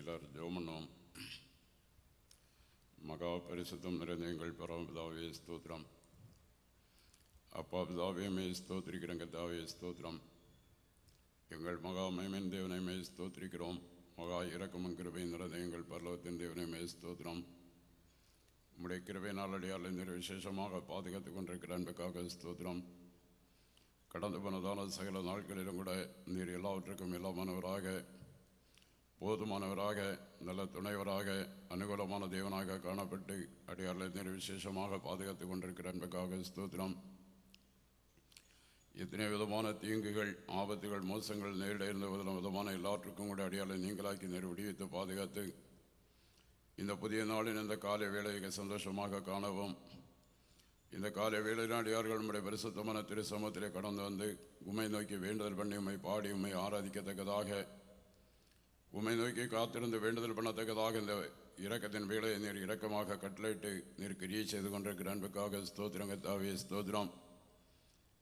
எல்லாரும் ஜெபம் மகா பரிசுத்தம் நிறைந்த எங்கள் பரமபிதாவே ஸ்தோத்திரம். அப்பா பிதாவே மே ஸ்தோத்திரிக்கிறோம் கதாவே ஸ்தோத்திரம். எங்கள் மகா மைமன் தேவனை மே ஸ்தோத்திரிக்கிறோம். மகா இறக்கமும் கிருபை நிறைந்த எங்கள் பரலோகத்தின் தேவனை மே ஸ்தோத்திரம். உம்முடைய கிருபை நாளடியால் இந்த விசேஷமாக பாதுகாத்துக் கொண்டிருக்கிற அன்புக்காக ஸ்தோத்திரம். கடந்து போனதான சகல நாட்களிலும் கூட நீர் எல்லாவற்றுக்கும் எல்லாமானவராக போதுமானவராக நல்ல துணைவராக அனுகூலமான தேவனாக காணப்பட்டு அடியார்களை விசேஷமாக பாதுகாத்துக் கொண்டிருக்கிற அன்புக்காக ஸ்தோத்திரம். எத்தனை விதமான தீங்குகள் ஆபத்துகள் மோசங்கள் நேரிட இருந்த விதம் விதமான எல்லாற்றுக்கும் கூட அடியாளை நீங்களாக்கி நேர் விடுவித்து பாதுகாத்து இந்த புதிய நாளின் இந்த காலை வேலையை சந்தோஷமாக காணவும். இந்த காலை வேளையில் அடியார்கள் நம்முடைய பரிசுத்தமான திரு சமூகத்திலே கடந்து வந்து உமை நோக்கி வேண்டுதல் பண்ணி உம்மை பாடி உம்மை ஆராதிக்கத்தக்கதாக உம்மை நோக்கி காத்திருந்து வேண்டுதல் பண்ணத்தக்கதாக இந்த இரக்கத்தின் வேலையை நீர் இரக்கமாக கட்டளையிட்டு நீர் கிரியை செய்து கொண்டிருக்கிற அன்புக்காக ஸ்தோத்திரங்கத்தாவே ஸ்தோத்திரம்.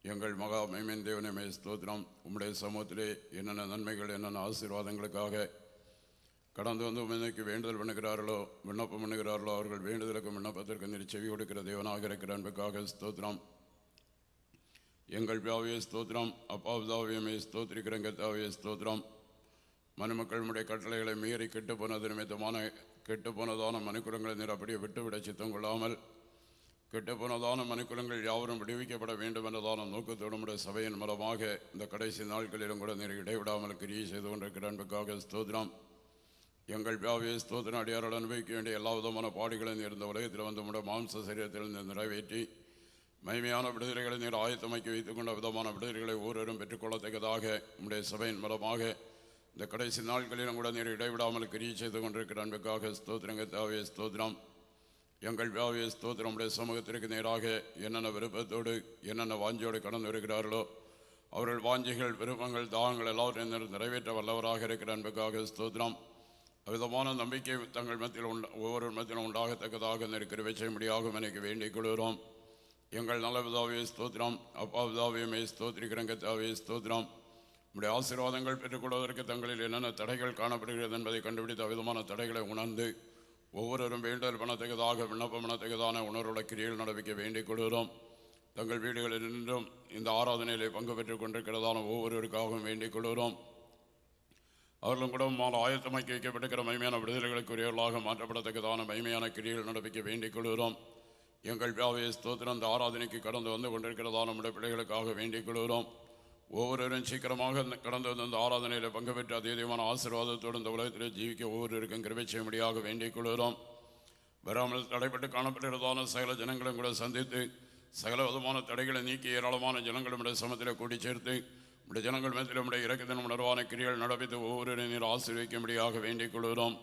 எங்கள் மகா மைமேன் தேவனமே ஸ்தோத்திரம். உம்முடைய சமூகத்திலே என்னென்ன நன்மைகள் என்னென்ன ஆசீர்வாதங்களுக்காக கடந்து வந்து உண்மைக்கு வேண்டுதல் பண்ணுகிறார்களோ விண்ணப்பம் பண்ணுகிறார்களோ அவர்கள் வேண்டுதலுக்கும் விண்ணப்பத்திற்கு நீர் செவி கொடுக்கிற தேவனாக இருக்கிற அன்புக்காக ஸ்தோத்திரம். எங்கள் பியாவே ஸ்தோத்திரம். அப்பா தாவியமே ஸ்தோத்திரிக்கிறங்க தாவிய ஸ்தோத்திரம். மனுமக்கள் நம்முடைய கட்டளைகளை மீறி கெட்டு போனது நிமித்தமான கெட்டு போனதான மனுக்குலங்களை நீர் அப்படியே விட்டுவிட சித்தம் கொள்ளாமல் கெட்டு போனதான மனுக்குலங்கள் யாவரும் விடுவிக்கப்பட வேண்டும் என்றதான நோக்கத்தோடு உடைய சபையின் மூலமாக இந்த கடைசி நாட்களிலும் கூட நீர் இடைவிடாமல் கிரியை செய்து கொண்டிருக்கிற அன்புக்காக ஸ்தோதிரம் எங்கள் வியாபிய ஸ்தோத்திர அடியாரோடு அனுபவிக்க வேண்டிய எல்லா விதமான பாடுகளை நீர் இந்த உலகத்தில் வந்து உடைய மாம்ச சரீரத்தில் நிறைவேற்றி மகிமையான விடுதலைகளை நீர் ஆயத்தமாக்கி வைத்துக் கொண்ட விதமான விடுதலைகளை ஒவ்வொருவரும் பெற்றுக்கொள்ளத்தக்கதாக நம்முடைய சபையின் மூலமாக இந்த கடைசி நாட்களிலும் கூட நீர் இடைவிடாமல் கிரியை செய்து கொண்டிருக்கிற அன்புக்காக ஸ்தோத்திரங்க தாவிய ஸ்தோத்திரம். எங்கள் வியாவிய ஸ்தோத்திரம் உடைய சமூகத்திற்கு நேராக என்னென்ன விருப்பத்தோடு என்னென்ன வாஞ்சியோடு கடந்து வருகிறார்களோ அவர்கள் வாஞ்சிகள் விருப்பங்கள் தாகங்கள் எல்லாவற்றையும் நிறைவேற்ற வல்லவராக இருக்கிற அன்புக்காக ஸ்தோத்திரம். அவ்விதமான நம்பிக்கை தங்கள் மத்தியில் உண்ட ஒவ்வொரு மத்தியிலும் உண்டாகத்தக்கதாக இருக்கிற செய்யும்படியாகும் எனக்கு வேண்டிக் கொள்கிறோம். எங்கள் நல்ல பிதாவே ஸ்தோத்திரம் அப்பா விதாவியமே ஸ்தோத்திரிக்கிறங்க தாவே ஸ்தோத்திரம். நம்முடைய ஆசீர்வாதங்கள் பெற்றுக்கொள்வதற்கு தங்களில் என்னென்ன தடைகள் காணப்படுகிறது என்பதை கண்டுபிடித்த விதமான தடைகளை உணர்ந்து ஒவ்வொருவரும் வேண்டல் பணத்தகுதாக விண்ணப்ப பணத்தகுதான உணர்வுள்ள கிரியில் நடப்பிக்க வேண்டிக் கொள்கிறோம். தங்கள் வீடுகளில் நின்றும் இந்த ஆராதனையிலே பங்கு பெற்றுக் கொண்டிருக்கிறதான ஒவ்வொருவருக்காகவும் வேண்டிக் கொள்கிறோம். அவர்களும் கூட மால் ஆயத்தமாக்கி வைக்கப்பட்டிருக்கிற மைமையான விடுதலைகளுக்குரியவர்களாக மாற்றப்படத்தக்கதான மைமையான கிரிகள் நடப்பிக்க வேண்டிக் கொள்கிறோம். எங்கள் பியாவை ஸ்தோத்திரம். அந்த ஆராதனைக்கு கடந்து வந்து கொண்டிருக்கிறதான நம்முடைய பிள்ளைகளுக்காக வேண்டிக் கொள்கிறோம். ஒவ்வொருவரும் சீக்கிரமாக கடந்து வந்த அந்த ஆராதனையில் பங்கு பெற்று அதீதமான ஆசீர்வாதத்தோடு இந்த உலகத்தில் ஜீவிக்க ஒவ்வொருவருக்கும் கிருபை செய்யும்படியாக வேண்டிக் கொள்கிறோம். வராமல் தடைப்பட்டு காணப்பட்டிருந்தான சகல ஜனங்களும் கூட சந்தித்து சகல விதமான தடைகளை நீக்கி ஏராளமான ஜனங்கள் நம்முடைய சமத்தில் கூடி சேர்த்து நம்முடைய ஜனங்கள் மேத்தில் நம்முடைய இறக்கத்தின் உணர்வான கிரிகள் நடப்பித்து ஒவ்வொரு நீர் ஆசீர்விக்கும்படியாக வேண்டிக் கொள்கிறோம்.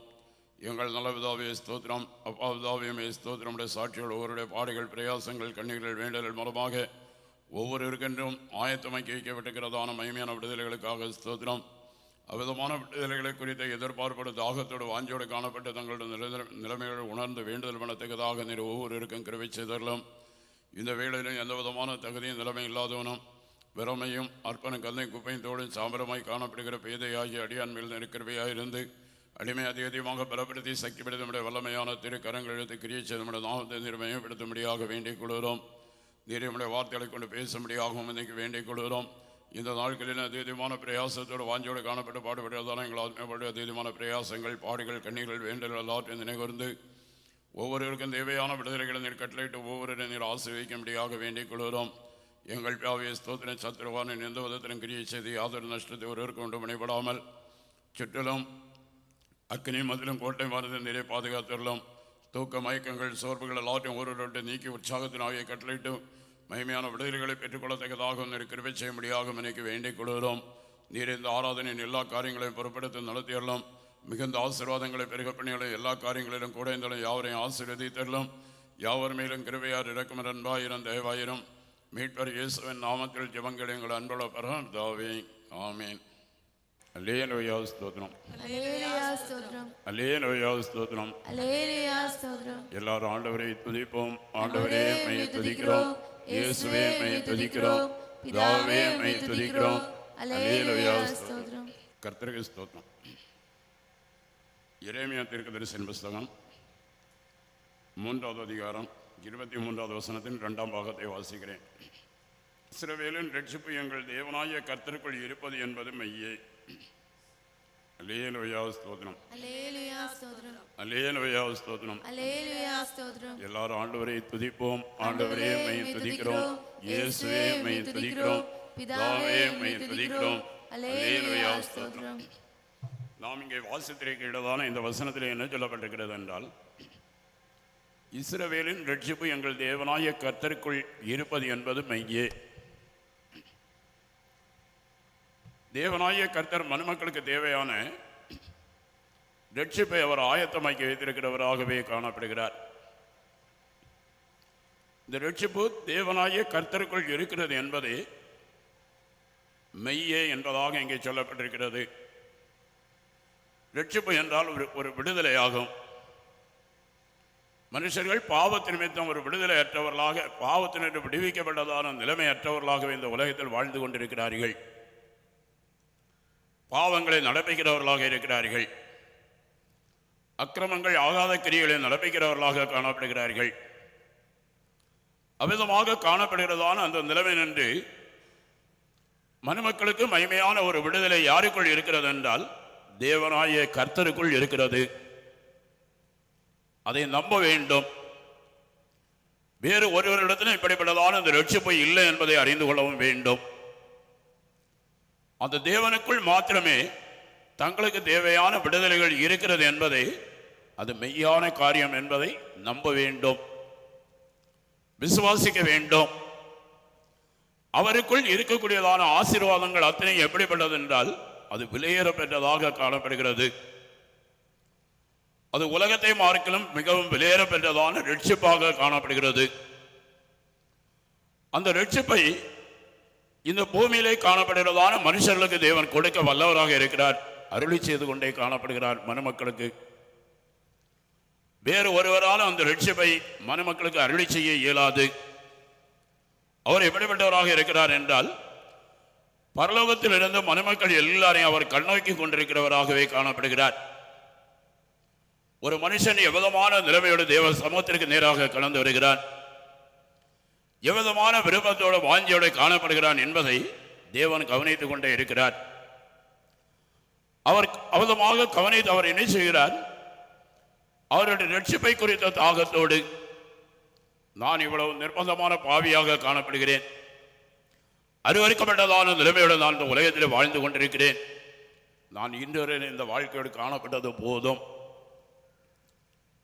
எங்கள் நல்ல விதாவே ஸ்தோத்திரம். அப்பா விதாவியமே ஸ்தோத்திரம். நம்முடைய சாட்சிகள் ஒவ்வொருடைய பாடுகள் பிரயாசங்கள் கண்ணீர்கள் வேண்டல்கள் மூலமாக ஒவ்வொருவருக்கென்றும் ஆயத்தமாக்கி வைக்கப்பட்டிருக்கிறதான மகிமையான விடுதலைகளுக்காக ஸ்தோத்திரம். அவ்விதமான விடுதலைகளை குறித்த எதிர்பார்ப்போடு தாகத்தோடு வாஞ்சியோடு காணப்பட்ட தங்களுடைய நில நிலைமைகளை உணர்ந்து வேண்டுதல் பண்ணத்தக்கதாக நீர் ஒவ்வொருவருக்கும் கிருவை செய்தரலாம் இந்த வேளையிலும் எந்த விதமான தகுதியும் நிலைமை இல்லாதவனும் வெறமையும் அர்ப்பண கந்தையும் குப்பையும் தோடும் சாம்பரமாய் காணப்படுகிற பேதையாகிய அடியான் மேல் இருந்து அடிமை அதிக அதிகமாக பலப்படுத்தி சக்திப்படுத்த நம்முடைய வல்லமையான திரு கரங்கள் எடுத்து கிரியை செய்த நம்முடைய நாமத்தை நிர்மயப்படுத்தும்படியாக வேண்டிக் கொள்கிறோம். நீர் வார்த்தைகளை கொண்டு பேசும்படியாகவும் இன்றைக்கு வேண்டிக் கொள்கிறோம். இந்த நாட்களில் அதீதமான பிரயாசத்தோடு வாஞ்சோடு காணப்பட்டு பாடுபடுவதால் எங்கள் ஆத்மீயப்பட்ட அதீதமான பிரயாசங்கள் பாடுகள் கண்ணீர்கள் வேண்டல் எல்லாற்றையும் நினைவருந்து ஒவ்வொருவருக்கும் தேவையான விடுதலைகளை நீர் கட்டளையிட்டு ஒவ்வொருவரை நீர் ஆசீர்வதிக்கும்படியாக வேண்டிக் கொள்கிறோம். எங்கள் பியாவிய ஸ்தோத்திர சத்திரவானின் எந்த விதத்திலும் கிரியை செய்து யாதொரு நஷ்டத்தை ஒருவருக்கு ஒன்று மணிபடாமல் சுற்றிலும் அக்னி மதிலும் கோட்டை மருந்து நீரை பாதுகாத்துள்ளோம். தூக்க மயக்கங்கள் சோர்வுகள் எல்லாத்தையும் ஒருவரோட்டு நீக்கி உற்சாகத்தின் ஆகிய கட்டளையிட்டு மகிமையான விடுதலைகளை பெற்றுக்கொள்ளத்தக்கதாக நீர் கிருபை செய்யும்படியாக எனக்கு வேண்டிக் கொள்கிறோம் நீர் இந்த ஆராதனையின் எல்லா காரியங்களையும் பொறுப்படுத்தி நடத்தியறலாம் மிகுந்த ஆசீர்வாதங்களை பெருக பண்ணியுள்ள எல்லா காரியங்களிலும் கூட இருந்தாலும் யாவரையும் ஆசீர்வதித்தரலாம் யாவர் மேலும் கிருபையார் இறக்கும் அன்பாயிரம் தயவாயிரம் மீட்பர் இயேசுவின் நாமத்தில் ஜெபங்கள் எங்கள் அன்புள்ள பரந்தாவே ஆமீன். அல்லேலூயா ஸ்தோத்திரம். அல்லேலூயா ஸ்தோத்திரம். அல்லேலூயா ஸ்தோத்திரம். அல்லேலூயா ஸ்தோத்திரம். எல்லாரும் ஆண்டவரை துதிப்போம். ஆண்டவரே மை துதிக்கிறோம். இயேசுவே மை துதிக்கிறோம். பிதாவே மை துதிக்கிறோம். அல்லேலூயா ஸ்தோத்திரம். கர்த்தருக்கு ஸ்தோத்திரம். எரேமியா தீர்க்கதரிசன புஸ்தகம் மூன்றாவது அதிகாரம் இருபத்தி மூன்றாவது வசனத்தின் இரண்டாம் பாகத்தை வாசிக்கிறேன். இஸ்ரவேலின் ரட்சிப்பு எங்கள் தேவனாய கர்த்தருக்குள் இருப்பது என்பது மெய்யே. அல்லேலுயா ஸ்தோத்திரம். அல்லேலுயா ஸ்தோத்திரம். அல்லேலுயா ஸ்தோத்திரம். அல்லேலுயா ஸ்தோத்திரம். எல்லாரும் ஆண்டவரை துதிப்போம். ஆண்டவரே மெய் துதிக்கிறோம். இயேசுவே மெய் துதிக்கிறோம். பிதாவே மெய் துதிக்கிறோம். அல்லேலுயா ஸ்தோத்திரம். நாம் இங்கே வாசித்திருக்கிறதான இந்த வசனத்தில் என்ன சொல்லப்பட்டிருக்கிறது என்றால் இஸ்ரவேலின் ரட்சிப்பு எங்கள் தேவனாய கர்த்தருக்குள் இருப்பது என்பது மெய்யே தேவனாய கர்த்தர் மனுமக்களுக்கு தேவையான ரட்சிப்பை அவர் ஆயத்தமாக்கி வைத்திருக்கிறவராகவே காணப்படுகிறார். இந்த ரட்சிப்பு தேவனாய கர்த்தருக்குள் இருக்கிறது என்பது மெய்யே என்பதாக இங்கே சொல்லப்பட்டிருக்கிறது. ரட்சிப்பு என்றால் ஒரு ஒரு விடுதலையாகும். மனுஷர்கள் பாவத்தின் நிமித்தம் ஒரு விடுதலையற்றவர்களாக பாவத்தினின்று விடுவிக்கப்பட்டதான நிலைமையற்றவர்களாகவே இந்த உலகத்தில் வாழ்ந்து கொண்டிருக்கிறார்கள். பாவங்களை நடப்பிக்கிறவர்களாக இருக்கிறார்கள். அக்கிரமங்கள் ஆகாத கிரிகளை நடப்பிக்கிறவர்களாக காணப்படுகிறார்கள். அமிதமாக காணப்படுகிறதான அந்த நிலைமை நின்று மனுமக்களுக்கு மகிமையான ஒரு விடுதலை யாருக்குள் இருக்கிறது என்றால் தேவனாய கர்த்தருக்குள் இருக்கிறது. அதை நம்ப வேண்டும். வேறு ஒருவரிடத்திலும் இப்படிப்பட்டதான இந்த ரட்சிப்பு இல்லை என்பதை அறிந்து கொள்ளவும் வேண்டும். அந்த தேவனுக்குள் மாத்திரமே தங்களுக்கு தேவையான விடுதலைகள் இருக்கிறது என்பதை அது மெய்யான காரியம் என்பதை நம்ப வேண்டும். விசுவாசிக்க வேண்டும். அவருக்குள் இருக்கக்கூடியதான ஆசீர்வாதங்கள் அத்தனை எப்படிப்பட்டது என்றால் அது விலையேற பெற்றதாக காணப்படுகிறது. அது உலகத்தை மார்க்கிலும் மிகவும் விலையேற பெற்றதான ரட்சிப்பாக காணப்படுகிறது. அந்த ரட்சிப்பை இந்த பூமியிலே காணப்படுகிறதான மனுஷர்களுக்கு தேவன் கொடுக்க வல்லவராக இருக்கிறார். அருளி செய்து கொண்டே காணப்படுகிறார் மனுமக்களுக்கு. வேறு ஒருவரால் அந்த ரட்சிப்பை மனுமக்களுக்கு அருளி செய்ய இயலாது. அவர் எப்படிப்பட்டவராக இருக்கிறார் என்றால் பரலோகத்தில் இருந்து மனுமக்கள் எல்லாரையும் அவர் கண்ணோக்கி கொண்டிருக்கிறவராகவே காணப்படுகிறார். ஒரு மனுஷன் எவ்விதமான நிலைமையோடு தேவ சமூகத்திற்கு நேராக கலந்து வருகிறான். எவ்விதமான விருப்பத்தோடு வாஞ்சியோடு காணப்படுகிறான் என்பதை தேவன் கவனித்துக் கொண்டே இருக்கிறார். அவர் அவதமாக கவனித்து அவர் என்ன செய்கிறார்? அவருடைய ரட்சிப்பை குறித்த தாகத்தோடு நான் இவ்வளவு நிர்பந்தமான பாவியாக காணப்படுகிறேன். அருவறுக்கப்பட்டதான நிலைமையோடு நான் இந்த உலகத்தில் வாழ்ந்து கொண்டிருக்கிறேன். நான் இன்று இந்த வாழ்க்கையோடு காணப்பட்டது போதும்.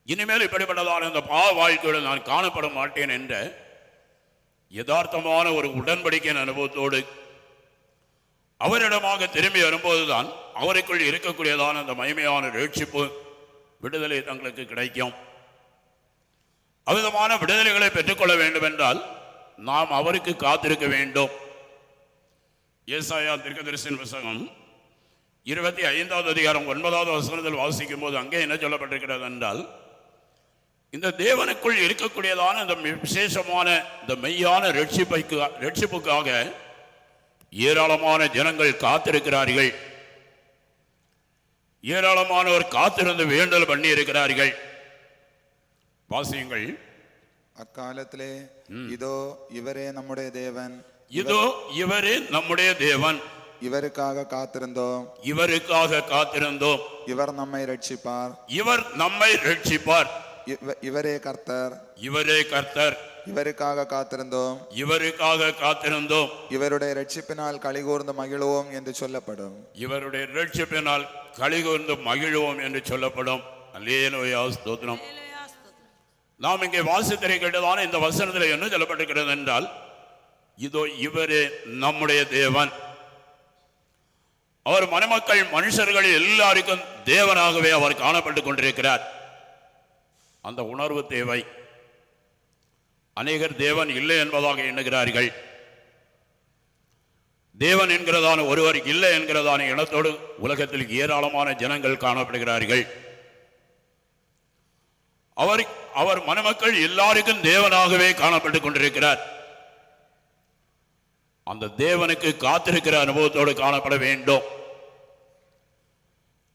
இனிமேல் இப்படிப்பட்டதான இந்த பாவ வாழ்க்கையோடு நான் காணப்பட மாட்டேன் என்ற யதார்த்தமான ஒரு உடன்படிக்கையின் அனுபவத்தோடு அவரிடமாக திரும்பி வரும்போதுதான் அவருக்குள் இருக்கக்கூடியதான அந்த மகிமையான ரட்சிப்பு விடுதலை தங்களுக்கு கிடைக்கும். அவ்விதமான விடுதலைகளை பெற்றுக்கொள்ள வேண்டும் என்றால் நாம் அவருக்கு காத்திருக்க வேண்டும். ஏசாயா திருக்கதரிசன் புஸ்தகம் இருபத்தி ஐந்தாவது அதிகாரம் ஒன்பதாவது வசனத்தில் வாசிக்கும் போது அங்கே என்ன சொல்லப்பட்டிருக்கிறது என்றால் இந்த தேவனுக்குள் இருக்கக்கூடியதான இந்த விசேஷமான இந்த மெய்யான ரட்சிப்பைக்கு ரட்சிப்புக்காக ஏராளமான ஜனங்கள் காத்திருக்கிறார்கள். ஏராளமானவர் காத்திருந்து வேண்டல் பண்ணி இருக்கிறார்கள் வாசியங்கள். அக்காலத்திலே இதோ இவரே நம்முடைய தேவன். இதோ இவரே நம்முடைய தேவன். இவருக்காக காத்திருந்தோம். இவருக்காக காத்திருந்தோம். இவர் நம்மை ரட்சிப்பார். இவர் நம்மை ரட்சிப்பார். இவரே கர்த்தர். இவரே கர்த்தர். இவருக்காக காத்திருந்தோம். இவருக்காக காத்திருந்தோம். இவருடைய ரட்சிப்பினால் கலிகூர்ந்து மகிழுவோம் என்று சொல்லப்படும். இவருடைய ரட்சிப்பினால் கலிகூர்ந்து மகிழ்வோம் என்று சொல்லப்படும். ஸ்தோத்திரம். நாம் இங்கே வாசித்திருக்கின்றதான இந்த வசனத்தில் என்ன சொல்லப்பட்டிருக்கிறது என்றால் இதோ இவரே நம்முடைய தேவன். அவர் மணமக்கள் மனுஷர்கள் எல்லாருக்கும் தேவனாகவே அவர் காணப்பட்டுக் கொண்டிருக்கிறார். அந்த உணர்வு தேவை. அநேகர் தேவன் இல்லை என்பதாக எண்ணுகிறார்கள். தேவன் என்கிறதான ஒருவர் இல்லை என்கிறதான இனத்தோடு உலகத்தில் ஏராளமான ஜனங்கள் காணப்படுகிறார்கள். அவர் அவர் மணமக்கள் எல்லாருக்கும் தேவனாகவே காணப்பட்டுக் கொண்டிருக்கிறார். அந்த தேவனுக்கு காத்திருக்கிற அனுபவத்தோடு காணப்பட வேண்டும்.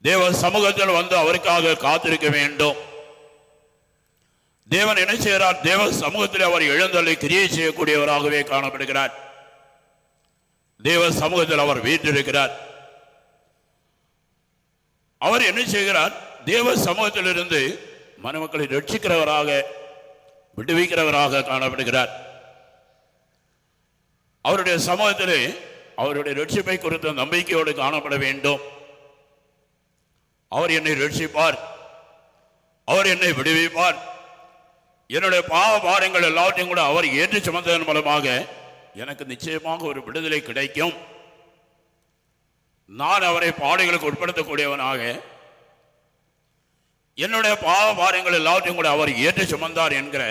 தேவ சமூகத்தில் வந்து அவருக்காக காத்திருக்க வேண்டும். தேவன் என்ன செய்கிறார்? தேவ சமூகத்தில் அவர் எழுந்தலை கிரியை செய்யக்கூடியவராகவே காணப்படுகிறார். தேவ சமூகத்தில் அவர் வீற்றிருக்கிறார். அவர் என்ன செய்கிறார்? தேவ சமூகத்திலிருந்து மணமக்களை ரட்சிக்கிறவராக விடுவிக்கிறவராக காணப்படுகிறார். அவருடைய சமூகத்திலே அவருடைய ரட்சிப்பை குறித்த நம்பிக்கையோடு காணப்பட வேண்டும். அவர் என்னை ரட்சிப்பார். அவர் என்னை விடுவிப்பார். என்னுடைய பாவ பாரங்கள் எல்லாவற்றையும் கூட அவர் ஏற்று சுமந்ததன் மூலமாக எனக்கு நிச்சயமாக ஒரு விடுதலை கிடைக்கும். நான் அவரை பாடுகளுக்கு உட்படுத்தக்கூடியவனாக என்னுடைய பாவ பாரங்கள் எல்லாவற்றையும் கூட அவர் ஏற்று சுமந்தார் என்கிற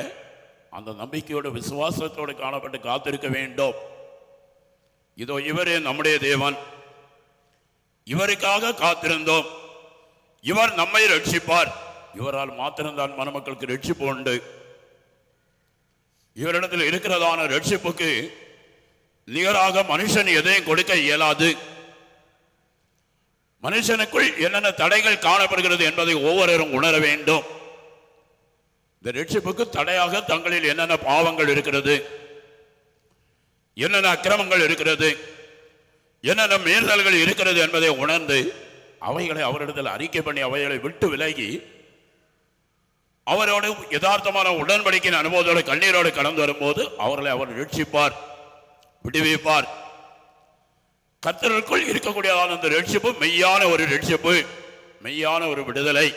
அந்த நம்பிக்கையோடு விசுவாசத்தோடு காணப்பட்டு காத்திருக்க வேண்டும். இதோ இவரே நம்முடைய தேவன். இவருக்காக காத்திருந்தோம். இவர் நம்மை ரட்சிப்பார். இவரால் மாத்திரம்தான் மணமக்களுக்கு ரட்சிப்பு உண்டு. இவரிடத்தில் இருக்கிறதான ரட்சிப்புக்கு நிகராக மனுஷன் எதையும் கொடுக்க இயலாது. மனுஷனுக்குள் என்னென்ன தடைகள் காணப்படுகிறது என்பதை ஒவ்வொருவரும் உணர வேண்டும். இந்த ரட்சிப்புக்கு தடையாக தங்களில் என்னென்ன பாவங்கள் இருக்கிறது? என்னென்ன அக்கிரமங்கள் இருக்கிறது? என்னென்ன மீறுதல்கள் இருக்கிறது என்பதை உணர்ந்து அவைகளை அவரிடத்தில் அறிக்கை பண்ணி அவைகளை விட்டு விலகி அவரோடு யதார்த்தமான உடன்படிக்கையின் அனுபவத்தோடு கண்ணீரோடு கலந்து வரும்போது அவர்களை அவர் ரட்சிப்பார் விடுவிப்பார். கத்தர்களுக்குள் இருக்கக்கூடியதான அந்த ரட்சிப்பு மெய்யான ஒரு ரட்சிப்பு மெய்யான ஒரு விடுதலை.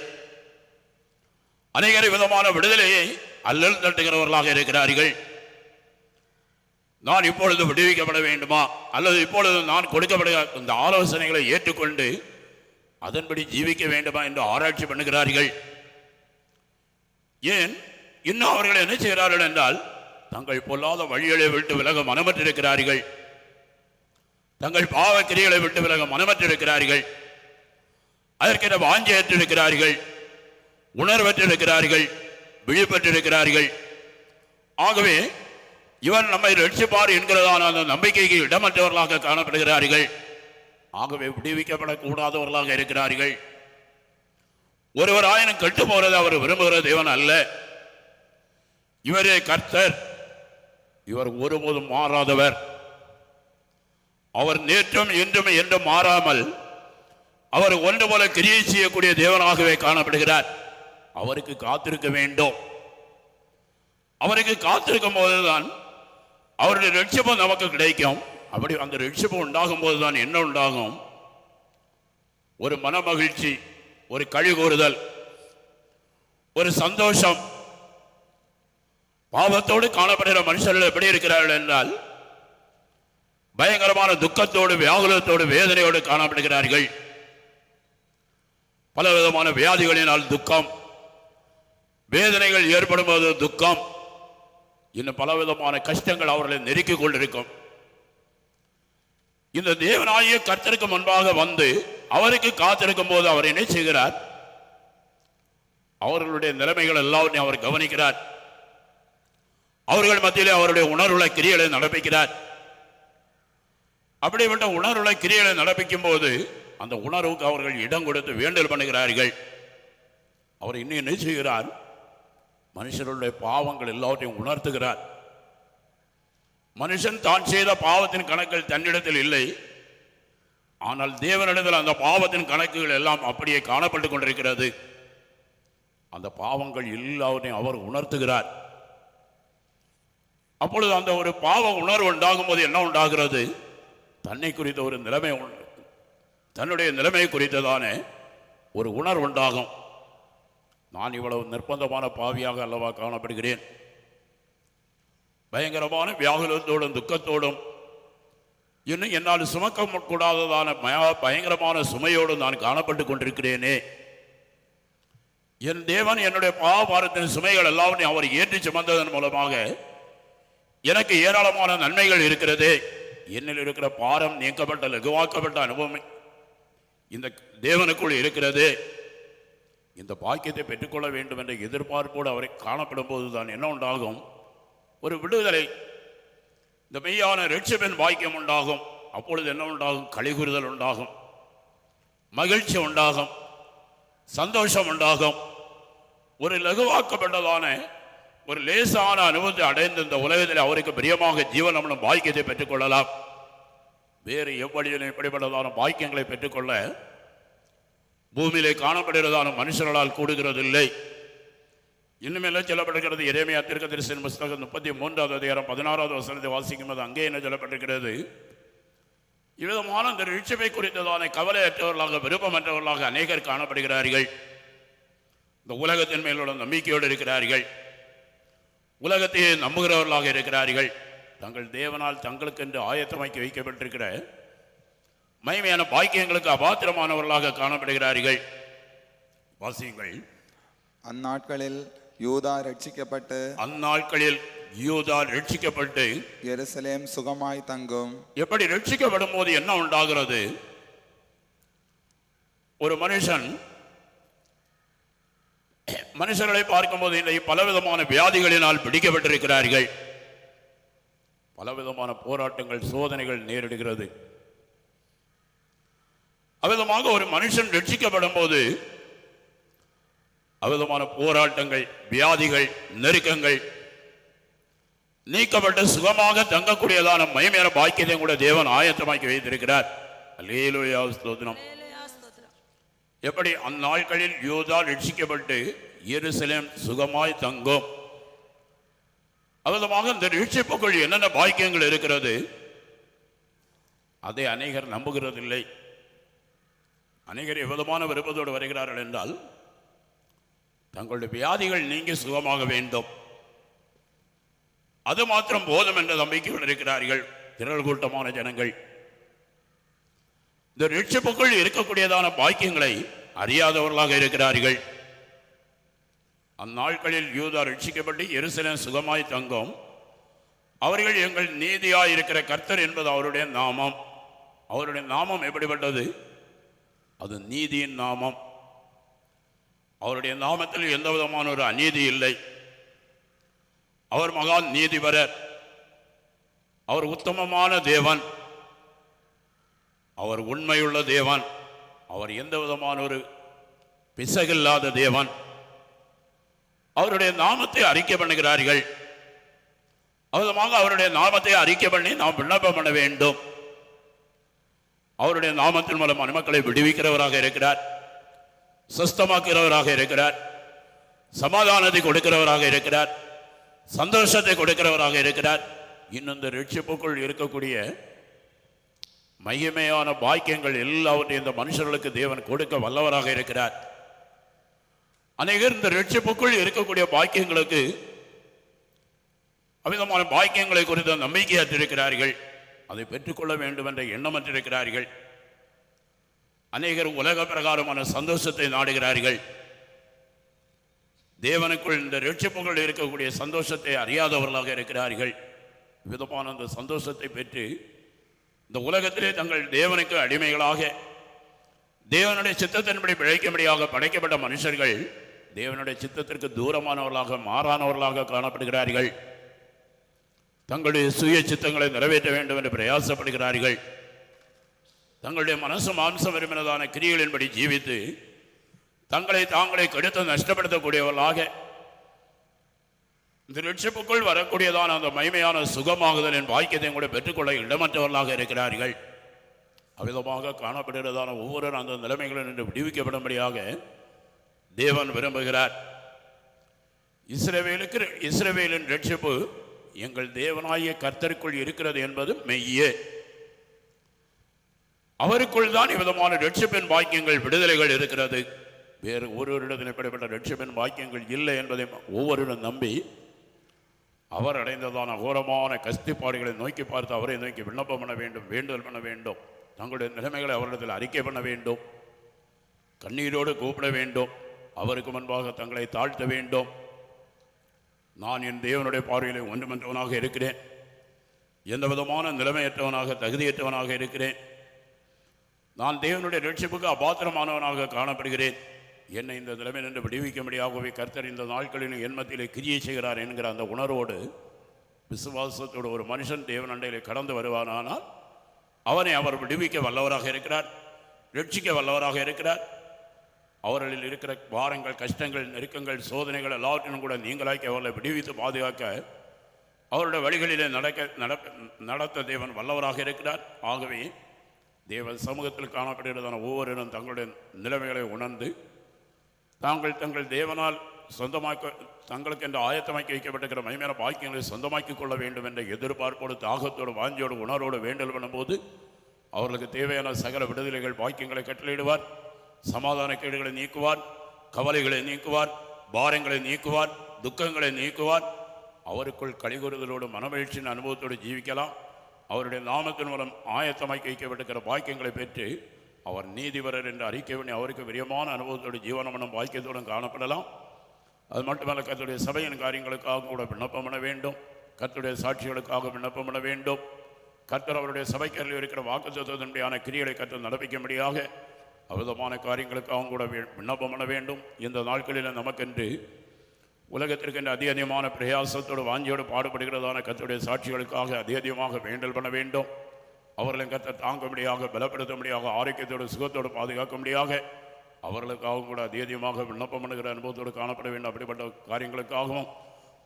அநேக விதமான விடுதலையை அல்லல் தட்டுகிறவர்களாக இருக்கிறார்கள். நான் இப்பொழுது விடுவிக்கப்பட வேண்டுமா? அல்லது இப்பொழுது நான் கொடுக்கப்பட இந்த ஆலோசனைகளை ஏற்றுக்கொண்டு அதன்படி ஜீவிக்க வேண்டுமா என்று ஆராய்ச்சி பண்ணுகிறார்கள். ஏன்? இன்னும் அவர்கள் என்ன செய்கிறார்கள் என்றால் தங்கள் பொல்லாத வழிகளை விட்டு விலக மனமற்றிருக்கிறார்கள். தங்கள் பாவ கிரிகளை விட்டு விலக மனமற்றிருக்கிறார்கள். அதற்கென வாஞ்சையற்றிருக்கிறார்கள் உணர்வற்றிருக்கிறார்கள். விழிப்பற்றிருக்கிறார்கள். ஆகவே இவர் நம்மை ரட்சிப்பார் என்கிறதான அந்த நம்பிக்கைக்கு இடமற்றவர்களாக காணப்படுகிறார்கள். ஆகவே விடுவிக்கப்படக்கூடாதவர்களாக இருக்கிறார்கள். ஒருவர் ஆயினும் கெட்டு போகிறது அவர் விரும்புகிற தேவன் அல்ல. இவரே கர்த்தர். இவர் ஒருபோதும் மாறாதவர். அவர் நேற்றும் இன்றும் என்றும் மாறாமல் அவர் ஒன்று போல கிரியை செய்யக்கூடிய தேவனாகவே காணப்படுகிறார். அவருக்கு காத்திருக்க வேண்டும். அவருக்கு காத்திருக்கும் போதுதான் அவருடைய ரட்சிப்பு நமக்கு கிடைக்கும். அப்படி அந்த ரட்சிப்பு உண்டாகும் போதுதான் என்ன உண்டாகும்? ஒரு மன மகிழ்ச்சி. ஒரு கழி கூறுதல் ஒரு சந்தோஷம். பாவத்தோடு காணப்படுகிற மனுஷர்கள் எப்படி இருக்கிறார்கள் என்றால் பயங்கரமான துக்கத்தோடு வியாகுலத்தோடு வேதனையோடு காணப்படுகிறார்கள். பல விதமான வியாதிகளினால் துக்கம் வேதனைகள் ஏற்படும் போது துக்கம் இன்னும் பல விதமான கஷ்டங்கள் அவர்களை நெருக்கிக் கொண்டிருக்கும். இந்த தேவனாகிய கர்த்தருக்கு முன்பாக வந்து அவருக்கு காத்திருக்கும் போது அவர் என்ன செய்கிறார்? அவர்களுடைய நிலைமைகள் எல்லாவற்றையும் அவர் கவனிக்கிறார். அவர்கள் மத்தியிலே அவருடைய உணர்வுள்ள கிரியலை நடப்பிக்கிறார். அப்படிப்பட்ட உணர்வுள்ள கிரியைகளை நடப்பிக்கும் போது அந்த உணர்வுக்கு அவர்கள் இடம் கொடுத்து வேண்டல் பண்ணுகிறார்கள். அவர் இன்னும் என்ன செய்கிறார்? மனுஷருடைய பாவங்கள் எல்லாவற்றையும் உணர்த்துகிறார். மனுஷன் தான் செய்த பாவத்தின் கணக்கில் தன்னிடத்தில் இல்லை. ஆனால் தேவனிடத்தில் அந்த பாவத்தின் கணக்குகள் எல்லாம் அப்படியே காணப்பட்டு கொண்டிருக்கிறது. அந்த பாவங்கள் எல்லாவற்றையும் அவர் உணர்த்துகிறார். அப்பொழுது அந்த ஒரு பாவ உணர்வு உண்டாகும் போது என்ன உண்டாகிறது? தன்னை குறித்த ஒரு நிலைமை உண்டு தன்னுடைய நிலைமை குறித்ததான ஒரு உணர்வு உண்டாகும். நான் இவ்வளவு நிர்பந்தமான பாவியாக அல்லவா காணப்படுகிறேன்? பயங்கரமான வியாகுலத்தோடும் துக்கத்தோடும் இன்னும் என்னால் சுமக்க கூடாததான பயங்கரமான சுமையோடு நான் காணப்பட்டு கொண்டிருக்கிறேனே. என் தேவன் என்னுடைய பாவபாரத்தின் சுமைகள் எல்லாமே அவர் ஏற்றி சுமந்ததன் மூலமாக எனக்கு ஏராளமான நன்மைகள் இருக்கிறது. என்னில் இருக்கிற பாரம் நீக்கப்பட்ட லகுவாக்கப்பட்ட அனுபவம் இந்த தேவனுக்குள் இருக்கிறது. இந்த பாக்கியத்தை பெற்றுக்கொள்ள வேண்டும் என்ற எதிர்பார்ப்போடு அவரை காணப்படும் போதுதான் என்ன உண்டாகும்? ஒரு விடுதலை இந்த மெய்யான ரட்சிப்பின் பாக்கியம் உண்டாகும். அப்பொழுது என்ன உண்டாகும்? கழிகுறுதல் உண்டாகும். மகிழ்ச்சி உண்டாகும். சந்தோஷம் உண்டாகும். ஒரு லகுவாக்கப்பட்டதான ஒரு லேசான அனுபவத்தை அடைந்து இந்த உலகத்தில் அவருக்கு பிரியமாக ஜீவனமும் பாக்கியத்தை பெற்றுக்கொள்ளலாம் வேறு எவ்வழியிலும் இப்படிப்பட்டதான பாக்கியங்களை பெற்றுக்கொள்ள பூமியிலே காணப்படுகிறதான மனுஷர்களால் கூடுகிறதில்லை. இன்னுமெல்லாம் சொல்லப்பட்டிருக்கிறது இறைமையா திருக்கதரிசன புஸ்தகம் முப்பத்தி மூன்றாவது அதிகாரம் பதினாறாவது வசனத்தை வாசிக்கும் போது அங்கே என்ன சொல்லப்பட்டிருக்கிறது? இவ்விதமான இந்த நிகழ்ச்சியை குறித்ததான கவலையற்றவர்களாக விருப்பமற்றவர்களாக அநேகர் காணப்படுகிறார்கள். இந்த உலகத்தின் மேலுள்ள நம்பிக்கையோடு இருக்கிறார்கள். உலகத்தையே நம்புகிறவர்களாக இருக்கிறார்கள். தங்கள் தேவனால் தங்களுக்கென்று ஆயத்தமாக்கி வைக்கப்பட்டிருக்கிற மகிமையான பாக்கியங்களுக்கு அபாத்திரமானவர்களாக காணப்படுகிறார்கள். வாசியுங்கள். அந்நாட்களில் யூதா ரட்சிக்கப்பட்டு அந்நாட்களில் யூதா ரட்சிக்கப்பட்டு எருசலேம் சுகமாய் தங்கும். எப்படி ரட்சிக்கப்படும் போது என்ன உண்டாகிறது? ஒரு மனுஷன் மனுஷர்களை பார்க்கும்போது இன்றைக்கு பலவிதமான வியாதிகளினால் பிடிக்கப்பட்டிருக்கிறார்கள். பலவிதமான போராட்டங்கள் சோதனைகள் நேரிடுகிறது. அவ்விதமாக ஒரு மனுஷன் ரட்சிக்கப்படும் போது அவ்விதமான போராட்டங்கள் வியாதிகள் நெருக்கங்கள் நீக்கப்பட்டு சுகமாக தங்கக்கூடியதான மகிமையான பாக்கியத்தை கூட தேவன் ஆயத்தமாக்கி வைத்திருக்கிறார். ஸ்தோத்திரம். எப்படி அந்நாட்களில் யூதா ரட்சிக்கப்பட்டு எருசலேம் சுகமாய் தங்கும்? அவ்விதமாக இந்த ரட்சிப்புக்குள் என்னென்ன பாக்கியங்கள் இருக்கிறது? அதை அநேகர் நம்புகிறதில்லை. அநேகர் எவ்விதமான விருப்பத்தோடு வருகிறார்கள் என்றால் தங்களுடைய வியாதிகள் நீங்கி சுகமாக வேண்டும். அது மாத்திரம் போதும் என்ற நம்பிக்கையோடு இருக்கிறார்கள் திரள் கூட்டமான ஜனங்கள். இந்த ரட்சிப்புக்குள் இருக்கக்கூடியதான பாக்கியங்களை அறியாதவர்களாக இருக்கிறார்கள். அந்நாட்களில் யூதா ரட்சிக்கப்பட்டு எருசலேம் சுகமாய் தங்கும். அவர்கள் எங்கள் நீதியாய் இருக்கிற கர்த்தர் என்பது அவருடைய நாமம். அவருடைய நாமம் எப்படிப்பட்டது? அது நீதியின் நாமம். அவருடைய நாமத்தில் எந்த விதமான ஒரு அநீதி இல்லை. அவர் மகான் நீதிபரர். அவர் உத்தமமான தேவன். அவர் உண்மையுள்ள தேவன். அவர் எந்த விதமான ஒரு பிசகில்லாத தேவன். அவருடைய நாமத்தை அறிக்கை பண்ணுகிறார்கள். அவதமாக அவருடைய நாமத்தை அறிக்கை பண்ணி நாம் விண்ணப்பம் பண்ண வேண்டும். அவருடைய நாமத்தின் மூலம் மணிமக்களை விடுவிக்கிறவராக இருக்கிறார். சுஸ்தமாக்கிறவராக இருக்கிறார். சமாதானத்தை கொடுக்கிறவராக இருக்கிறார். சந்தோஷத்தை கொடுக்கிறவராக இருக்கிறார். இன்னும் இந்த ரட்சிப்புக்குள் இருக்கக்கூடிய மகிமையான பாக்கியங்கள் எல்லாவற்றையும் இந்த மனுஷர்களுக்கு தேவன் கொடுக்க வல்லவராக இருக்கிறார். அநேகர் இந்த ரட்சிப்புக்குள் இருக்கக்கூடிய பாக்கியங்களுக்கு அமிதமான பாக்கியங்களை குறித்த நம்பிக்கையற்றிருக்கிறார்கள். அதை பெற்றுக்கொள்ள வேண்டும் என்ற எண்ணமற்றிருக்கிறார்கள். அநேகர் உலக பிரகாரமான சந்தோஷத்தை நாடுகிறார்கள். தேவனுக்குள் இந்த ரட்சிப்புகள் இருக்கக்கூடிய சந்தோஷத்தை அறியாதவர்களாக இருக்கிறார்கள். விதமான அந்த சந்தோஷத்தை பெற்று இந்த உலகத்திலே தங்கள் தேவனுக்கு அடிமைகளாக தேவனுடைய சித்தத்தின்படி பிழைக்கும்படியாக படைக்கப்பட்ட மனுஷர்கள் தேவனுடைய சித்தத்திற்கு தூரமானவர்களாக மாறானவர்களாக காணப்படுகிறார்கள். தங்களுடைய சுய சித்தங்களை நிறைவேற்ற வேண்டும் என்று பிரயாசப்படுகிறார்கள். தங்களுடைய மனசு மாம்சம் விரும்பினதான கிரிகளின்படி ஜீவித்து தங்களை தாங்களை கெடுத்து நஷ்டப்படுத்தக்கூடியவர்களாக இந்த லட்சிப்புக்குள் வரக்கூடியதான அந்த மகிமையான சுகமாகுதலின் பாக்கியத்தையும் கூட பெற்றுக்கொள்ள இடமற்றவர்களாக இருக்கிறார்கள். அவ்விதமாக காணப்படுகிறதான ஒவ்வொரு அந்த நிலைமைகளும் நின்று விடுவிக்கப்படும்படியாக தேவன் விரும்புகிறார். இஸ்ரவேலுக்கு இஸ்ரவேலின் ரட்சிப்பு எங்கள் தேவனாகிய கர்த்தருக்குள் இருக்கிறது என்பது மெய்யே. அவருக்குள் தான் இவ்விதமான ரட்சிப்பின் பாக்கியங்கள் விடுதலைகள் இருக்கிறது. வேறு ஒருவரிடம் இப்படிப்பட்ட ரட்சிப்பின் பாக்கியங்கள் இல்லை என்பதை ஒவ்வொருவரும் நம்பி அவர் அடைந்ததான கோரமான கஸ்திப்பாடுகளை நோக்கி பார்த்து அவரை நோக்கி விண்ணப்பம் பண்ண வேண்டும் வேண்டுதல் பண்ண வேண்டும். தங்களுடைய நிலைமைகளை அவரிடத்தில் அறிக்கை பண்ண வேண்டும். கண்ணீரோடு கூப்பிட வேண்டும். அவருக்கு முன்பாக தங்களை தாழ்த்த வேண்டும். நான் என் தேவனுடைய பார்வையில் ஒன்றுமன்றவனாக இருக்கிறேன். எந்த விதமான நிலைமையற்றவனாக தகுதியற்றவனாக இருக்கிறேன். நான் தேவனுடைய ரட்சிப்புக்கு அபாத்திரமானவனாக காணப்படுகிறேன். என்னை இந்த நிலைமை நின்று விடுவிக்கும்படியாகவே கர்த்தர் இந்த நாட்களில் எண்மத்திலே கிரியை செய்கிறார் என்கிற அந்த உணர்வோடு விசுவாசத்தோடு ஒரு மனுஷன் தேவன் அண்டையிலே கடந்து வருவானானால் அவனை அவர் விடுவிக்க வல்லவராக இருக்கிறார் ரட்சிக்க வல்லவராக இருக்கிறார். அவர்களில் இருக்கிற பாரங்கள் கஷ்டங்கள் நெருக்கங்கள் சோதனைகள் எல்லாவற்றிலும் கூட நீங்களாக்கி அவர்களை விடுவித்து பாதுகாக்க அவருடைய வழிகளிலே நடக்க நடக்க நடத்த தேவன் வல்லவராக இருக்கிறார். ஆகவே தேவ சமூகத்தில் காணப்படுகிறதான ஒவ்வொருவரும் தங்களுடைய நிலைமைகளை உணர்ந்து தாங்கள் தங்கள் தேவனால் சொந்தமாக்க தங்களுக்கு என்று ஆயத்தமாக்கி வைக்கப்பட்டிருக்கிற மகிமையான பாக்கியங்களை சொந்தமாக்கிக் கொள்ள வேண்டும் என்ற எதிர்பார்ப்போடு தாகத்தோடு வாஞ்சியோடு உணர்வோடு வேண்டல் பண்ணும்போது அவர்களுக்கு தேவையான சகல விடுதலைகள் பாக்கியங்களை கட்டளையிடுவார் சமாதான கேடுகளை நீக்குவார் கவலைகளை நீக்குவார் பாரங்களை நீக்குவார் துக்கங்களை நீக்குவார். அவருக்குள் கலிகூறுதலோடு மனமகிழ்ச்சியின் அனுபவத்தோடு ஜீவிக்கலாம். அவருடைய நாமத்தின் மூலம் ஆயத்தமாக்கி வைக்கப்பட்டிருக்கிற பாக்கியங்களை பெற்று அவர் நீதிபரர் என்று அறிக்கை பண்ணி அவருக்கு விரியமான அனுபவத்தோடு ஜீவனமனம் பாக்கியத்தோடும் காணப்படலாம். அது மட்டுமல்ல கத்துடைய சபையின் காரியங்களுக்காக கூட விண்ணப்பம் பண்ண வேண்டும். கத்துடைய சாட்சிகளுக்காக விண்ணப்பம் பண்ண வேண்டும். கர்த்தர் அவருடைய சபைக்கரில் இருக்கிற வாக்குத்தத்தினுடையான கிரியலை கர்த்தர் நடப்பிக்கும்படியாக அவிதமான காரியங்களுக்காகவும் கூட விண்ணப்பம் பண்ண வேண்டும். இந்த நாட்களில் நமக்கென்று உலகத்திற்கென்று அதிக அதிகமான பிரயாசத்தோடு வாஞ்சியோடு பாடுபடுகிறதான கத்துடைய சாட்சிகளுக்காக அதிகமாக வேண்டல் பண்ண வேண்டும். அவர்களை கத்தை தாங்கும்படியாக பலப்படுத்தும்படியாக ஆரோக்கியத்தோடு சுகத்தோடு பாதுகாக்கும்படியாக அவர்களுக்காகவும் கூட அதிகமாக விண்ணப்பம் பண்ணுகிற அனுபவத்தோடு காணப்பட வேண்டும். அப்படிப்பட்ட காரியங்களுக்காகவும்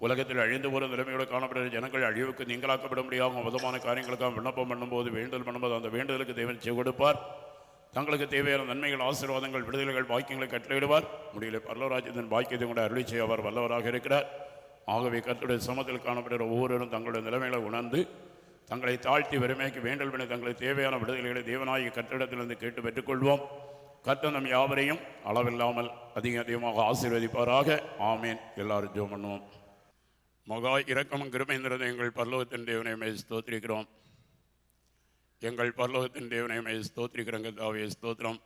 உலகத்தில் அழிந்து போகிற நிலைமையோடு காணப்படுகிற ஜனங்கள் அழிவுக்கு நீங்களாக்கப்படும் விதமான காரியங்களுக்காக விண்ணப்பம் பண்ணும்போது வேண்டல் பண்ணும்போது அந்த வேண்டுதலுக்கு தேவன் செவி கொடுப்பார். தங்களுக்கு தேவையான நன்மைகள் ஆசீர்வாதங்கள் விடுதலைகள் பாக்கியங்களை கட்டளையிடுவார். முடியல பல்லவராஜ்யத்தின் பாக்கியத்தை கூட அருளி செய்ய அவர் வல்லவராக இருக்கிறார். ஆகவே கத்துடைய சமத்தில் காணப்படுகிற ஒவ்வொருவரும் தங்களுடைய நிலைமைகளை உணர்ந்து தங்களை தாழ்த்தி வறுமைக்கு வேண்டல் பண்ணி தங்களுக்கு தேவையான விடுதலைகளை தேவனாகிய கட்டிடத்திலிருந்து கேட்டு பெற்றுக்கொள்வோம். கத்த நம் யாவரையும் அளவில்லாமல் அதிக அதிகமாக ஆசீர்வதிப்பாராக. ஆமேன். எல்லாரும் ஜோ பண்ணுவோம். மகா இரக்கமும் கிருமைந்திரதை எங்கள் பல்லவத்தின் தேவனையுமே ஸ்தோத்திரிக்கிறோம். எங்கள் பரலோகத்தின் தேவனையுமே ஸ்தோத்திரிக்கிறங்க தாவிய ஸ்தோத்திரம்.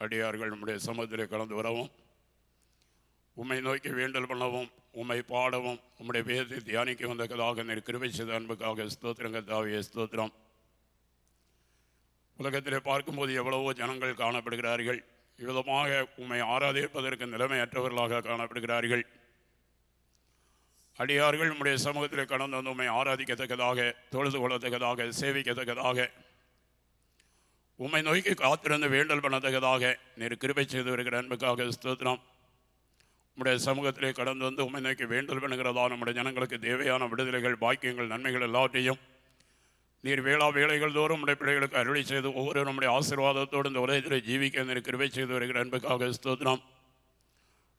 அடியார்கள் நம்முடைய சமூகத்திலே கலந்து வரவும் உம்மை நோக்கி வேண்டல் பண்ணவும் உம்மை பாடவும் உம்முடைய வேதத்தை தியானிக்க வந்ததாக நீர் கிருபை செய்த அன்புக்காக ஸ்தோத்திரங்க தாவிய ஸ்தோத்திரம். உலகத்திலே பார்க்கும்போது எவ்வளவோ ஜனங்கள் காணப்படுகிறார்கள். விதமாக உம்மை ஆராதிப்பதற்கு நிலைமையற்றவர்களாக காணப்படுகிறார்கள். அடியார்கள் நம்முடைய சமூகத்தில் கடந்து வந்து உம்மை ஆராதிக்கத்தக்கதாக தொழுது கொள்ளத்தக்கதாக சேவிக்கத்தக்கதாக உம்மை நோக்கி காத்திருந்து வேண்டல் பண்ணத்தக்கதாக நீர் கிருபை செய்து வருகிற அன்புக்காக ஸ்தோத்திரம். நம்முடைய சமூகத்திலே கடந்து வந்து உம்மை நோக்கி வேண்டல் பண்ணுகிறதா? நம்முடைய ஜனங்களுக்கு தேவையான விடுதலைகள் பாக்கியங்கள் நன்மைகள் எல்லாவற்றையும் நீர் வேளா வேலைகள் தோறும் உடைய பிள்ளைகளுக்கு அருளி செய்து ஒவ்வொரு நம்முடைய ஆசீர்வாதத்தோடு இந்த உலகத்தில் ஜீவிக்க நீர் கிருபை செய்து வருகிற அன்புக்காக ஸ்தோத்திரம்.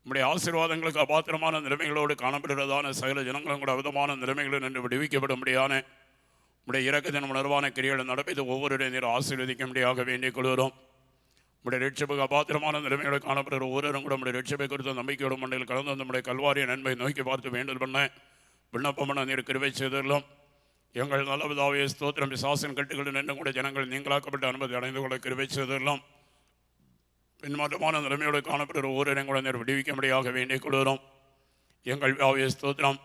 நம்முடைய ஆசீர்வாதங்களுக்கு அபாத்திரமான நிலைமைகளோடு காணப்படுகிறதான சகல ஜனங்களும் கூட விதமான நிலைமைகளும் நின்று விடுவிக்கப்படும்படியான உம்முடைய இறக்கத்தின் உணர்வான கிரிகளை நடப்பித்து ஒவ்வொருடைய நீர் ஆசீர்வதிக்கும்படியாக வேண்டிக் கொள்கிறோம் நம்முடைய ரட்சிப்புக்கு அபாத்திரமான நிலைமையோடு காணப்படுகிற ஒவ்வொருவரும் கூட நம்முடைய ரட்சிப்பை குறித்த நம்பிக்கையோடு மண்ணில் கலந்து நம்முடைய கல்வாரிய நன்மை நோக்கி பார்த்து வேண்டல் பண்ண விண்ணப்பம் பண்ண நீர் கிருவை செய்துள்ளோம். எங்கள் நல்லவிதாவே ஸ்தோத்திரம். சாசன் கட்டுகளில் நின்று கூட ஜனங்கள் நீங்களாக்கப்பட்ட அனுமதி அடைந்து கொள்ள கிருவை செய்துள்ளோம். பின்மாற்றமான நிலைமையோடு காணப்படுகிற ஒவ்வொரு கூட நேர் விடுவிக்கும்படியாக வேண்டிக் கொள்கிறோம் எங்கள் தாவிய ஸ்தோத்திரம்.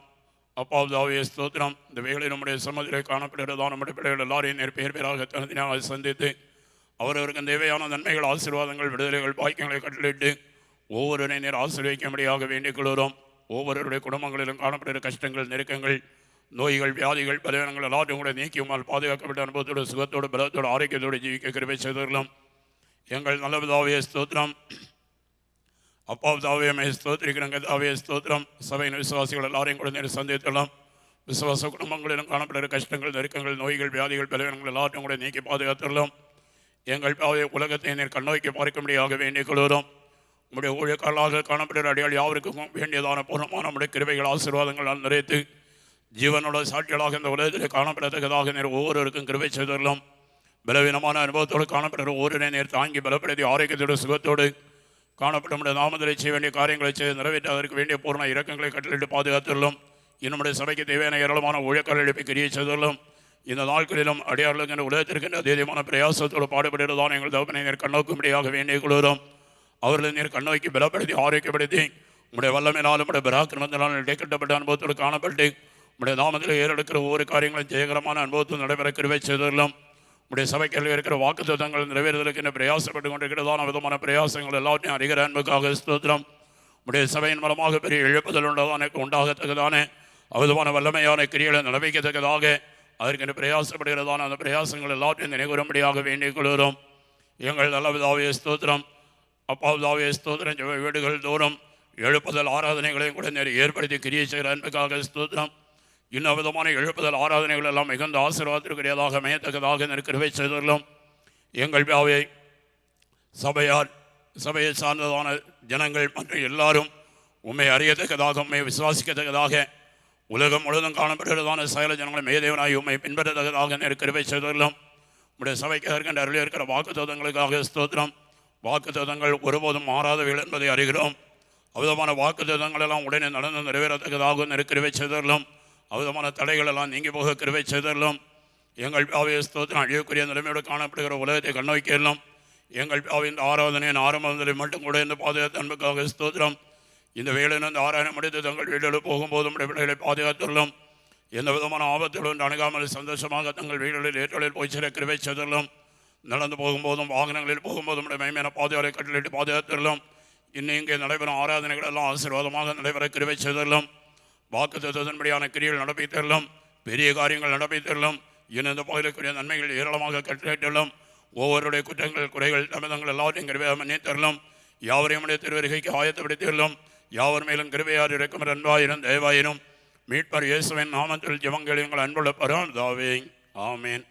அப்பா தாவிய ஸ்தோத்திரம். இந்த வேலை நம்முடைய சம்மதியில் காணப்படுகிறதா நம்முடைய பிள்ளைகள் எல்லாரையும் நேர் பேர் பேராக தனியாக சந்தித்து அவரவருக்கு தேவையான நன்மைகள் ஆசீர்வாதங்கள் விடுதலைகள் பாக்கியங்களை கட்டளிட்டு ஒவ்வொருவரை நேர் ஆசீர்வதிக்கும்படியாக வேண்டிக் கொள்கிறோம். ஒவ்வொருவருடைய குடும்பங்களிலும் காணப்படுகிற கஷ்டங்கள் நெருக்கங்கள் நோய்கள் வியாதிகள் பலவீனங்கள் எல்லாத்தையும் கூட நீக்கி உமால் பாதுகாக்கப்பட்ட அனுபவத்தோடு சுகத்தோடு பலத்தோடு ஆரோக்கியத்தோடு ஜீவிக்க கிருபை செய்தவர்களும் எங்கள் நல்ல விதாவிய ஸ்தோத்திரம். அப்பா தாவே மே ஸ்தோத்திரிக்கிறங்க தாவே ஸ்தோத்திரம் சபையின் விசுவாசிகள் எல்லாரையும் கூட நேர் சந்தித்தலாம் விசுவாச குடும்பங்களிலும் காணப்படுகிற கஷ்டங்கள் நெருக்கங்கள் நோய்கள் வியாதிகள் பலவீனங்கள் எல்லாத்தையும் கூட நீக்கி பாதுகாத்துள்ளோம் எங்கள் பாவைய உலகத்தை நீர் கண்ணோக்கி பார்க்கும்படியாக வேண்டிக் கொள்கிறோம் உங்களுடைய ஊழியக்காரர்களாக காணப்படுகிற அடியால் யாவருக்கும் வேண்டியதான பூர்ணமான நம்முடைய கிருபைகள் ஆசீர்வாதங்களால் நிறைத்து ஜீவனோட சாட்சிகளாக இந்த உலகத்தில் காணப்படத்தக்கதாக நேர் ஒவ்வொருவருக்கும் கிருபை செய்துள்ளோம் பலவீனமான அனுபவத்தோடு காணப்படுகிற ஒவ்வொரு நேர் தாங்கி பலப்படுத்தி ஆரோக்கியத்தோடு சுகத்தோடு காணப்படும் நாமதலை செய்ய வேண்டிய காரியங்களை செய்து நிறைவேற்ற அதற்கு வேண்டிய பூர்ண இறக்கங்களை கட்டளிட்டு பாதுகாத்துள்ளோம் என்னுடைய சபைக்கு தேவையான ஏராளமான ஊழியக்காரர்கள் எழுப்பி கிரியை செய்துள்ளோம் இந்த நாட்களிலும் அடியார்களுக்கு உலகத்திற்கின்ற உலகத்திற்கு அதீதமான பிரயாசத்தோடு பாடுபடுகிறதான எங்கள் தகப்பனை நீர் கண்ணோக்கும்படியாக வேண்டிக் கொள்கிறோம் அவர்களை நீர் கண்ணோக்கி பலப்படுத்தி ஆரோக்கியப்படுத்தி உடைய வல்லமையினாலும் உடைய பராக்கிரமத்தினாலும் இடைக்கட்டப்பட்ட அனுபவத்தோடு காணப்பட்டு உடைய நாமத்தில் ஏறெடுக்கிற ஒவ்வொரு காரியங்களும் ஜெயகரமான அனுபவத்தில் நடைபெற கிருவை செய்துள்ளோம் நம்முடைய சபைகளில் இருக்கிற வாக்கு தத்துவங்கள் நிறைவேறுவதற்கு என்ன பிரயாசப்பட்டு கொண்டிருக்கிறதான விதமான பிரயாசங்கள். எல்லாத்தையும் அறிகிற அன்புக்காக ஸ்தோத்திரம். நம்முடைய சபையின் மூலமாக பெரிய இழப்புதல் உண்டதான உண்டாகத்தக்கதான அவிதமான வல்லமையான கிரியலை நடவைக்கத்தக்கதாக அதற்கு பிரயாசப்படுகிறதான அந்த பிரயாசங்கள் எல்லாத்தையும் நினைவுறும்படியாக வேண்டிக் கொள்கிறோம். எங்கள் நல்லவிதாவிய ஸ்தோத்திரம். அப்பாவிதாவிய ஸ்தோத்திரம். வீடுகள் தோறும் எழுப்புதல் ஆராதனைகளையும் கூட நேர் ஏற்படுத்தி கிரியை செய்கிற அன்புக்காக ஸ்தோத்திரம். இன்ன விதமான எழுப்புதல் ஆராதனைகள் எல்லாம் மிகுந்த ஆசீர்வாதத்திற்குரியதாக மேயத்தக்கதாக நிற்கிறவை செய்துள்ளோம். எங்கள் பியாவை சபையார் சபையை சார்ந்ததான ஜனங்கள் மற்றும் எல்லாரும் உண்மை அறியத்தக்கதாக உண்மை விசுவாசிக்கத்தக்கதாக உலகம் முழுவதும் காணப்படுகிறதான சகல ஜனங்களை மேதேவனாய் உண்மை பின்பற்றத்தக்கதாக நெருக்கிறவை செய்துள்ளோம். உடைய சபைக்கு இருக்கின்ற அருளில் இருக்கிற வாக்குத்தோதங்களுக்காக ஸ்தோத்திரம். வாக்குத்தோதங்கள் ஒருபோதும் மாறாதவைகள் என்பதை அறிகிறோம். அவிதமான வாக்குத்தத்தங்கள் எல்லாம் உடனே நடந்து நிறைவேறத்தக்கதாக நிற்கிறவை செய்துள்ளோம். அவிதமான தடைகளெல்லாம் நீங்கி போக கிருவை செய்துள்ளோம் எங்கள் பாவிய ஸ்தோத்திரம். அழியக்கூடிய நிலைமையோடு காணப்படுகிற உலகத்தை கண்ணோக்கியெல்லாம் எங்கள் பாவின் ஆராதனையின் ஆரம்பத்தில் மட்டும் கூட இந்த பாதுகாத்து அன்புக்காக ஸ்தோத்திரம். இந்த வேலையில் இந்த ஆராயணம் முடித்து தங்கள் வீடுகளில் போகும்போது நம்முடைய பிள்ளைகளை பாதுகாத்துள்ளோம் எந்த விதமான ஆபத்துடன் அணுகாமல் சந்தோஷமாக தங்கள் வீடுகளில் ஏற்றலில் போய் சேர கிருவை செய்துள்ளோம் நடந்து போகும்போதும் வாகனங்களில் போகும்போதும் நம்முடைய மைமையான பாதுகாப்பை கட்டளிட்டு பாதுகாத்துள்ளோம் இன்னும் இங்கே நடைபெறும் ஆராதனைகள் எல்லாம் ஆசீர்வாதமாக நடைபெற கிருவை செய்துள்ளோம் வாக்கு தத்துவத்தின்படியான கிரிகள் நடப்பித்துள்ளோம் பெரிய காரியங்கள் நடப்பித்துள்ளோம் இன்னும் இந்த பகுதிக்குரிய நன்மைகள் ஏராளமாக கட்டளிட்டுள்ளோம் ஒவ்வொருடைய குற்றங்கள் குறைகள் தமிழங்கள் எல்லாவற்றையும் கிருபையாக மன்னித்தரலாம் யாவரையும் உடைய திருவருகைக்கு ஆயத்தப்படுத்தியுள்ளோம் யாவர் மேலும் கிருபையார் இருக்கும் அன்பாயிரும் தயவாயிரும் மீட்பர் இயேசுவின் நாமத்தில் ஜெபங்கள் எங்கள் அன்புள்ள பராதாவே ஆமேன்.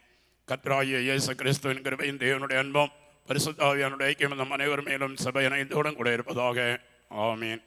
கத்ராய இயேசு கிறிஸ்துவின் கிருபையின் தேவனுடைய அன்பம் பரிசுத்தாவியானுடைய ஐக்கியம் நம் அனைவர் மேலும் சபை இணைந்தோடும் கூட இருப்பதாக ஆமேன்.